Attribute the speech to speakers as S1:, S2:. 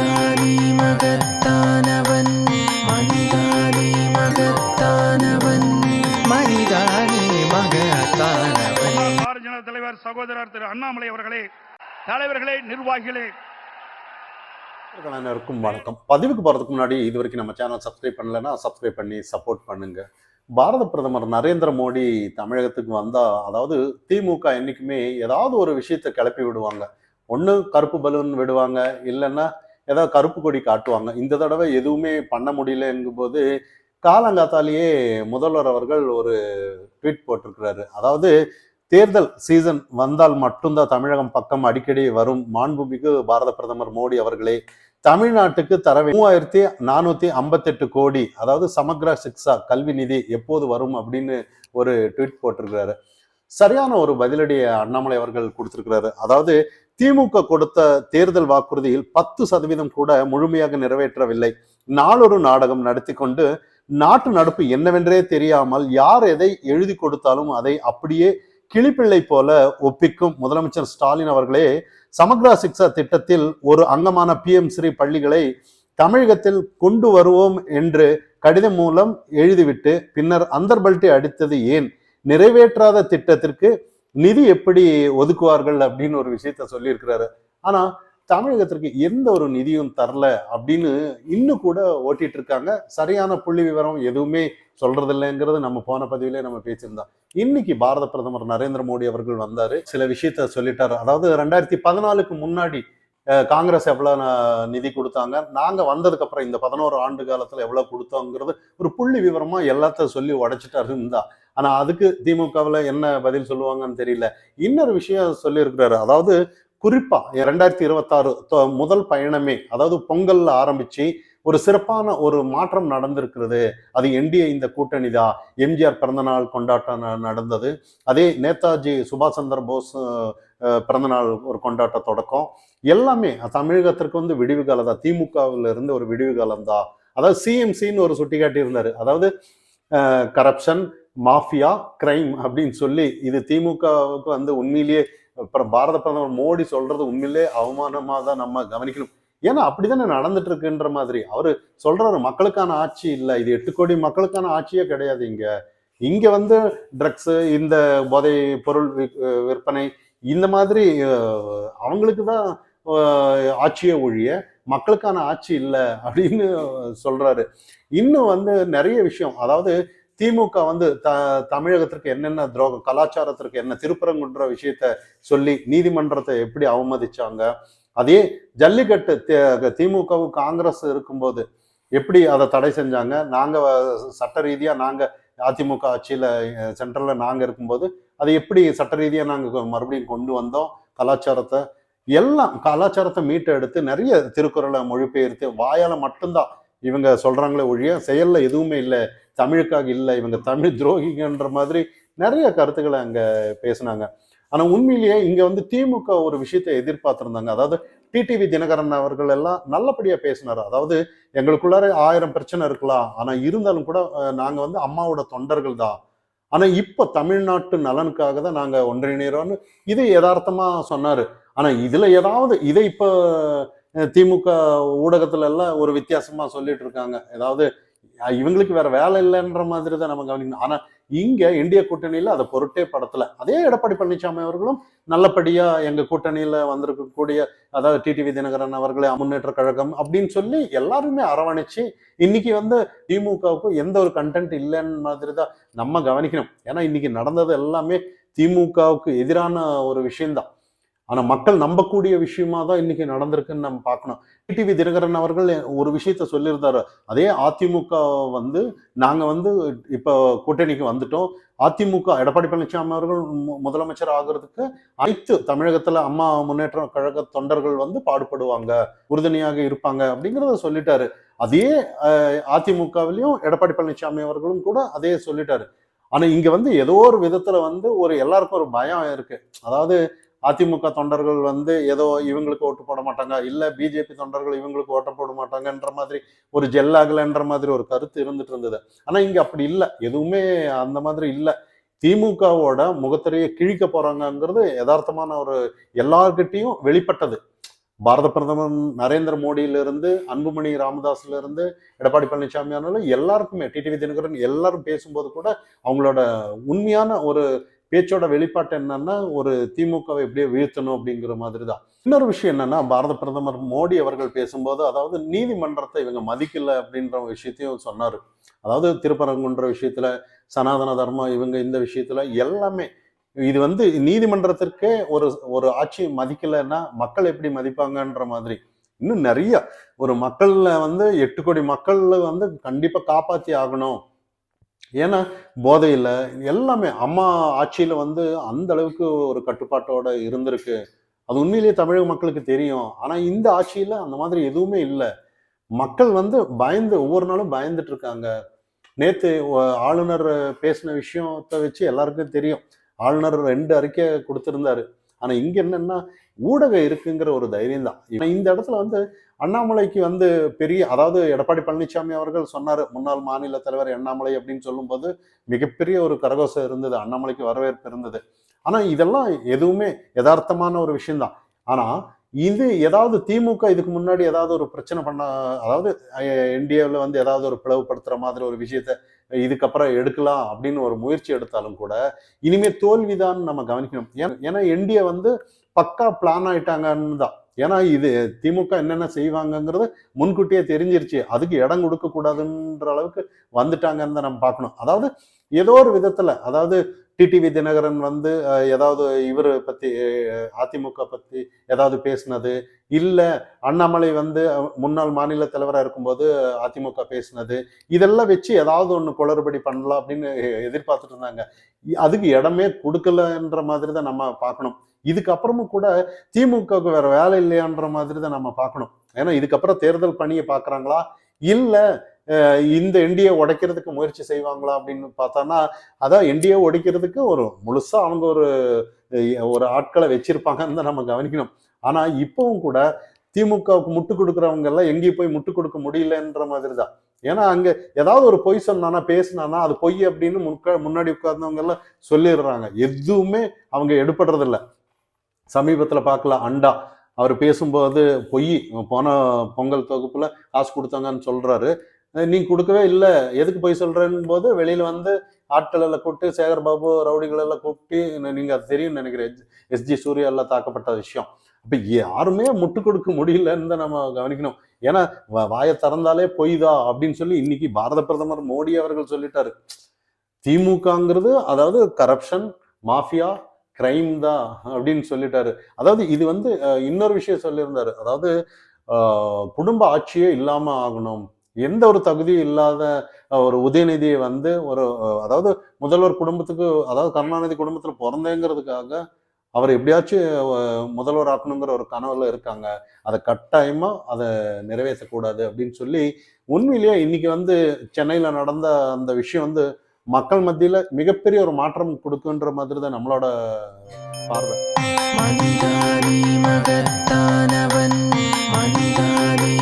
S1: மனிதானே மகத்தானவன் மனிதானே மகத்தானவன் மனிதானே மகத்தானவன்.
S2: பாரதிய ஜனதா தலைவர் சகோதரர் திரு அண்ணாமலை அவர்களே தலைவர்களே நிர்வாகிகளே.
S3: அனைவருக்கும் வணக்கம். பதிவுக்கு போறதுக்கு முன்னாடி இது வரைக்கும் நம்ம சேனல் சப்ஸ்கிரைப் பண்ணலைன்னா சப்ஸ்கிரைப் பண்ணி சப்போர்ட் பண்ணுங்க. பாரத பிரதமர் நரேந்திர மோடி தமிழகத்துக்கு வந்தா அதாவது திமுக என்னைக்குமே ஏதாவது ஒரு விஷயத்தை கிளப்பி விடுவாங்க. ஒண்ணு கருப்பு பலூன் விடுவாங்க இல்லைன்னா ஏதாவது கருப்பு கொடி காட்டுவாங்க. இந்த தடவை எதுவுமே பண்ண முடியலங்கும்போது காலங்காத்தாலேயே முதல்வர் அவர்கள் ஒரு ட்வீட் போட்டிருக்கிறாரு. அதாவது தேர்தல் சீசன் வந்தால் மட்டும்தான் தமிழகம் பக்கம் அடிக்கடி வரும். மாண்புமிகு பாரத பிரதமர் மோடி அவர்களே தமிழ்நாட்டுக்கு தர மூவாயிரத்தி நானூத்தி ஐம்பத்தெட்டு கோடி அதாவது சமக்ரா சிக்ஸா கல்வி நிதி எப்போது வரும் அப்படின்னு ஒரு ட்வீட் போட்டிருக்கிறாரு. சரியான ஒரு பதிலடி அண்ணாமலை அவர்கள் கொடுத்திருக்கிறாரு. அதாவது திமுக கொடுத்த தேர்தல் வாக்குறுதியில் பத்து சதவீதம் கூட முழுமையாக நிறைவேற்றவில்லை. நாளொரு நாடகம் நடத்தி கொண்டு நாட்டு நடப்பு என்னவென்றே தெரியாமல் யார் எதை எழுதி கொடுத்தாலும் அதை அப்படியே கிளிப்பிள்ளை போல ஒப்பிக்கும் முதலமைச்சர் ஸ்டாலின் அவர்களே சமக்ரா சிக்ஷா திட்டத்தில் ஒரு அங்கமான பிஎம் ஸ்ரீ பள்ளிகளை தமிழகத்தில் கொண்டு வருவோம் என்று கடிதம் மூலம் எழுதிவிட்டு பின்னர் அந்தர்பல்ட்டி அடித்தது ஏன்? நிறைவேற்றாத திட்டத்திற்கு நிதி எப்படி ஒதுக்குவார்கள் அப்படின்னு ஒரு விஷயத்த சொல்லியிருக்கிறாரு. ஆனா தமிழகத்திற்கு எந்த ஒரு நிதியும் தரல அப்படின்னு இன்னும் கூட ஓட்டிட்டு இருக்காங்க. சரியான புள்ளி விவரம் எதுவுமே சொல்றதில்லைங்கிறது நம்ம போன பதிவிலே நம்ம பேசியிருந்தோம். இன்னைக்கு பாரத பிரதமர் நரேந்திர மோடி அவர்கள் வந்தாரு. சில விஷயத்த சொல்லிட்டாரு. அதாவது ரெண்டாயிரத்தி பதினாலுக்கு முன்னாடி காங்கிரஸ் எவ்வளோ நிதி கொடுத்தாங்க? நாங்கள் வந்ததுக்கு அப்புறம் இந்த பதினோரு ஆண்டு காலத்தில் எவ்வளோ கொடுத்தோங்கிறது ஒரு புள்ளி விவரமாக எல்லாத்த சொல்லி உடைச்சிட்டாரு இருந்தா ஆனால் அதுக்கு திமுகவில் என்ன பதில் சொல்லுவாங்கன்னு தெரியல. இன்னொரு விஷயம் சொல்லியிருக்கிறாரு. அதாவது குறிப்பாக ரெண்டாயிரத்தி இருபத்தாறு முதல் பயணமே அதாவது பொங்கல்ல ஆரம்பிச்சு ஒரு சிறப்பான ஒரு மாற்றம் நடந்திருக்கிறது. அது என்டிஏ இந்த கூட்டணி தான். எம்ஜிஆர் பிறந்தநாள் கொண்டாட்டம் ந- நடந்தது. அதே நேதாஜி சுபாஷ் சந்திர போஸ் பிறந்தநாள் ஒரு கொண்டாட்ட தொடக்கம். எல்லாமே தமிழகத்திற்கு வந்து விடிவு காலம் தான். திமுகவில் இருந்து ஒரு விடிவு காலம் தான். அதாவது சிஎம்சின்னு ஒரு சுட்டி காட்டியிருந்தார் அதாவது கரப்ஷன் மாஃபியா கிரைம் அப்படின்னு சொல்லி இது திமுகவுக்கு வந்து உண்மையிலேயே அப்புறம் பாரத பிரதமர் மோடி சொல்றது உண்மையிலே அவமானமாக தான் நம்ம கவனிக்கணும். ஏன்னா அப்படிதானே நடந்துட்டு இருக்குன்ற மாதிரி. அவரு சொல்றாரு மக்களுக்கான ஆட்சி இல்லை. இது எட்டு கோடி மக்களுக்கான ஆட்சியே கிடையாது இங்க. இங்க வந்து ட்ரக்ஸ் இந்த போதை பொருள் விற்பனை இந்த மாதிரி அவங்களுக்கு தான் ஆட்சியை ஆட்சியே ஒழிய மக்களுக்கான ஆட்சி இல்லை. அப்படின்னு சொல்றாரு. இன்னும் வந்து நிறைய விஷயம். அதாவது திமுக வந்து த தமிழகத்திற்கு என்னென்ன துரோகம் கலாச்சாரத்திற்கு என்ன திருப்பரங்குன்ற விஷயத்த சொல்லி நீதிமன்றத்தை எப்படி அவமதிச்சாங்க அதே ஜல்லிக்கட்டு திமுகவும் காங்கிரஸ் இருக்கும்போது எப்படி அதை தடை செஞ்சாங்க? நாங்கள் சட்ட ரீதியாக நாங்கள் அதிமுக ஆட்சியில் சென்ட்ரலில் நாங்கள் இருக்கும்போது அதை எப்படி சட்ட ரீதியாக நாங்கள் மறுபடியும் கொண்டு வந்தோம்? கலாச்சாரத்தை எல்லாம் கலாச்சாரத்தை மீட்டு எடுத்து நிறைய திருக்குறளை மொழிபெயர்த்து வாயால் மட்டும்தான் இவங்க சொல்கிறாங்களே ஒழிய செயலில் எதுவுமே இல்லை. தமிழுக்காக இல்லை. இவங்க தமிழ் துரோகிங்கன்ற மாதிரி நிறைய கருத்துக்களை அங்கே பேசுனாங்க. ஆனா உண்மையிலேயே இங்க வந்து திமுக ஒரு விஷயத்தை எதிர்பார்த்திருந்தாங்க. அதாவது டிடிவி தினகரன் அவர்கள் எல்லாம் நல்லபடியா பேசினார். அதாவது எங்களுக்குள்ளார ஆயிரம் பிரச்சனை இருக்கலாம் ஆனா இருந்தாலும் கூட நாங்க வந்து அம்மாவோட தொண்டர்கள் தான். ஆனா இப்ப தமிழ்நாட்டு நலனுக்காக தான் நாங்க ஒன்றிணைறோம்னு இது யதார்த்தமா சொன்னாரு. ஆனா இதுல ஏதாவது இதை இப்ப திமுக ஊடகத்துல எல்லாம் ஒரு வித்தியாசமா சொல்லிட்டு இருக்காங்க. ஏதாவது இவங்களுக்கு வேற வேலை இல்லைன்ற மாதிரி தான் நம்ம கவனிக்கணும். ஆனா இங்க இந்திய கூட்டணியில அதை பொருட்டே படத்துல. அதே எடப்பாடி பழனிசாமி அவர்களும் நல்லபடியா எங்க கூட்டணியில வந்திருக்கக்கூடிய அதாவது டிடிவி தினகரன் அவர்களே முன்னேற்ற கழகம் அப்படின்னு சொல்லி எல்லாருமே அரவணைச்சு இன்னைக்கு வந்து திமுகவுக்கு எந்த ஒரு கண்டென்ட் இல்லைன்னு மாதிரி தான் நம்ம கவனிக்கணும். ஏன்னா இன்னைக்கு நடந்தது எல்லாமே திமுகவுக்கு எதிரான ஒரு விஷயம்தான். ஆனால் மக்கள் நம்பக்கூடிய விஷயமா தான் இன்னைக்கு நடந்திருக்குன்னு நம்ம பார்க்கணும். டிடிவி தினகரன் அவர்கள் ஒரு விஷயத்த சொல்லியிருந்தாரு. அதே அதிமுக வந்து நாங்கள் வந்து இப்போ கூட்டணிக்கு வந்துட்டோம். அதிமுக எடப்பாடி பழனிசாமி அவர்கள் மு- முதலமைச்சர் ஆகிறதுக்கு அனைத்து தமிழகத்தில் அம்மா முன்னேற்ற கழக தொண்டர்கள் வந்து பாடுபடுவாங்க. உறுதுணையாக இருப்பாங்க அப்படிங்கிறத சொல்லிட்டாரு. அதே அதிமுகவிலையும் எடப்பாடி பழனிசாமி அவர்களும் கூட அதே சொல்லிட்டாரு. ஆனா இங்க வந்து ஏதோ ஒரு விதத்துல வந்து ஒரு எல்லாருக்கும் ஒரு பயம் இருக்கு. அதாவது அதிமுக தொண்டர்கள் வந்து ஏதோ இவங்களுக்கு ஓட்டு போட மாட்டாங்க இல்லை பிஜேபி தொண்டர்கள் இவங்களுக்கு ஓட்ட போட மாட்டாங்கன்ற மாதிரி ஒரு ஜெல்லாகலன்ற மாதிரி ஒரு கருத்து இருந்துட்டு இருந்தது. ஆனால் இங்கே அப்படி இல்லை. எதுவுமே அந்த மாதிரி இல்லை. திமுகவோட முகத்திரையை கிழிக்க போறாங்கங்கிறது யதார்த்தமான ஒரு எல்லார்கிட்டையும் வெளிப்பட்டது. பாரத பிரதமர் நரேந்திர மோடியிலிருந்து அன்புமணி ராமதாஸ்ல இருந்து எடப்பாடி பழனிசாமி ஆனாலும் எல்லாருக்குமே டிடிவி தினகரன் எல்லாரும் பேசும்போது கூட அவங்களோட உண்மையான ஒரு பேச்சோட வெளிப்பாட்டு என்னன்னா ஒரு திமுகவை எப்படியே வீழ்த்தணும் அப்படிங்கிற மாதிரி தான் இன்னொரு விஷயம் என்னன்னா பாரத பிரதமர் மோடி அவர்கள் பேசும்போது அதாவது நீதிமன்றத்தை இவங்க மதிக்கல அப்படின்ற விஷயத்தையும் சொன்னார். அதாவது திருப்பரங்குன்ற விஷயத்துல சனாதன தர்மம் இவங்க இந்த விஷயத்துல எல்லாமே இது வந்து நீதிமன்றத்திற்கே ஒரு ஒரு ஆட்சி மதிக்கலைன்னா மக்கள் எப்படி மதிப்பாங்கன்ற மாதிரி. இன்னும் நிறைய ஒரு மக்கள்ல வந்து எட்டு கோடி மக்கள் வந்து கண்டிப்பா காப்பாத்தி ஆகணும். ஏன்னா போதையில் எல்லாமே அம்மா ஆட்சியில் வந்து அந்த அளவுக்கு ஒரு கட்டுப்பாட்டோட இருந்திருக்கு. அது உண்மையிலேயே தமிழக மக்களுக்கு தெரியும். ஆனால் இந்த ஆட்சியில் அந்த மாதிரி எதுவுமே இல்லை. மக்கள் வந்து பயந்து ஒவ்வொரு நாளும் பயந்துட்டு இருக்காங்க. நேற்று ஆளுநர் பேசின விஷயத்தை வச்சு எல்லாருக்கும் தெரியும். ஆளுநர் ரெண்டு அறிக்கை கொடுத்துருந்தாரு. ஆனால் இங்கே என்னென்னா ஊடகம் இருக்குங்கிற ஒரு தைரியம் தான். இந்த இடத்துல வந்து அண்ணாமலைக்கு வந்து பெரிய அதாவது எடப்பாடி பழனிசாமி அவர்கள் சொன்னார் முன்னாள் மாநில தலைவர் அண்ணாமலை அப்படின்னு சொல்லும்போது மிகப்பெரிய ஒரு கரகோசம் இருந்தது அண்ணாமலைக்கு வரவேற்பு இருந்தது. ஆனால் இதெல்லாம் எதுவுமே யதார்த்தமான ஒரு விஷயம்தான். ஆனால் இது ஏதாவது திமுக இதுக்கு முன்னாடி ஏதாவது ஒரு பிரச்சனை பண்ண அதாவது என்டிஏவில் வந்து ஏதாவது ஒரு பிளவுபடுத்துகிற மாதிரி ஒரு விஷயத்த இதுக்கப்புறம் எடுக்கலாம் அப்படின்னு ஒரு முயற்சி எடுத்தாலும் கூட இனிமேல் தோல்விதான் நம்ம கவனிக்கணும். ஏன்- ஏன்னா என்டிஏ வந்து பக்கா பிளான் ஆயிட்டாங்கன்னு தான். ஏன்னா இது திமுக என்னென்ன செய்வாங்கங்கிறது முன்கூட்டியே தெரிஞ்சிருச்சு. அதுக்கு இடம் கொடுக்க கூடாதுன்ற அளவுக்கு வந்துட்டாங்கன்னு தான் நம்ம பார்க்கணும். அதாவது ஏதோ ஒரு விதத்துல அதாவது டிடிவி தினகரன் வந்து ஏதாவது இவர் பத்தி அதிமுக பத்தி ஏதாவது பேசினது? இல்ல அண்ணாமலை வந்து முன்னாள் மாநில தலைவராக இருக்கும்போது அதிமுக பேசினது? இதெல்லாம் வச்சு ஏதாவது ஒன்று குளறுபடி பண்ணலாம் அப்படின்னு எதிர்பார்த்துட்டு இருந்தாங்க. அதுக்கு இடமே கொடுக்கலன்ற மாதிரி தான் நம்ம பார்க்கணும். இதுக்கப்புறமும் கூட திமுகவுக்கு வேற வேலை இல்லையான்ற மாதிரி தான் நம்ம பார்க்கணும். ஏன்னா இதுக்கப்புறம் தேர்தல் பணியை பார்க்குறாங்களா? இல்லை இந்த என்டிஏ உடைக்கிறதுக்கு முயற்சி செய்வாங்களா அப்படின்னு பார்த்தோன்னா அதான் என்டிஏ உடைக்கிறதுக்கு ஒரு முழுசா அவங்க ஒரு ஒரு ஆட்களை வச்சிருப்பாங்கன்னு தான் நம்ம கவனிக்கணும். ஆனா இப்பவும் கூட திமுகவுக்கு முட்டு கொடுக்குறவங்க எல்லாம் எங்கேயும் போய் முட்டு கொடுக்க முடியலன்ற மாதிரி தான். ஏன்னா அங்க ஏதாவது ஒரு பொய் சொன்னானா பேசினானா அது பொய் அப்படின்னு முன்க முன்னாடி உட்கார்ந்தவங்க எல்லாம் சொல்லிடுறாங்க. எதுவுமே அவங்க எடுபடுறது சமீபத்தில் சமீபத்துல பார்க்கலாம் அண்டா. அவர் பேசும்போது பொய் போன பொங்கல் தொகுப்புல காசு கொடுத்தாங்கன்னு சொல்றாரு. நீ கொடுக்கவே இல்லை. எதுக்கு பொய் சொல்கிறேன்னு போது வெளியில வந்து ஆட்கள் எல்லாம் கூப்பிட்டு சேகர் பாபு ரவுடிகள் எல்லாம் கூப்பிட்டு நீங்க அது தெரியும்னு நினைக்கிறேன். எஸ்ஜி சூர்யா எல்லாம் தாக்கப்பட்ட விஷயம். அப்ப யாருமே முட்டு கொடுக்க முடியலன்னு தான் நம்ம கவனிக்கணும். ஏன்னா வாயை திறந்தாலே பொய்தா அப்படின்னு சொல்லி இன்னைக்கு பாரத பிரதமர் மோடி அவர்கள் சொல்லிட்டாரு. திமுகங்கிறது அதாவது கரப்ஷன் மாஃபியா கிரைம் தான் அப்படின்னு சொல்லிட்டாரு. அதாவது இது வந்து இன்னொரு விஷயம் சொல்லியிருந்தாரு. அதாவது குடும்ப ஆட்சியே இல்லாம ஆகணும். எந்த ஒரு தகுதியும் இல்லாத ஒரு உதயநிதியை வந்து ஒரு அதாவது முதல்வர் குடும்பத்துக்கு அதாவது கருணாநிதி குடும்பத்தில் பிறந்தேங்கிறதுக்காக அவர் எப்படியாச்சும் முதல்வர் ஆக்கணுங்கிற ஒரு கனவுல இருக்காங்க. அதை கட்டாயமா அதை நிறைவேற்றக்கூடாது அப்படின்னு சொல்லி உண்மையிலேயே இன்னைக்கு வந்து சென்னையில நடந்த அந்த விஷயம் வந்து மக்கள் மத்தியில மிகப்பெரிய ஒரு மாற்றம் கொடுக்குன்ற மாதிரி தான் நம்மளோட பார்வை.
S1: மகத்தானவன் மகத்தானே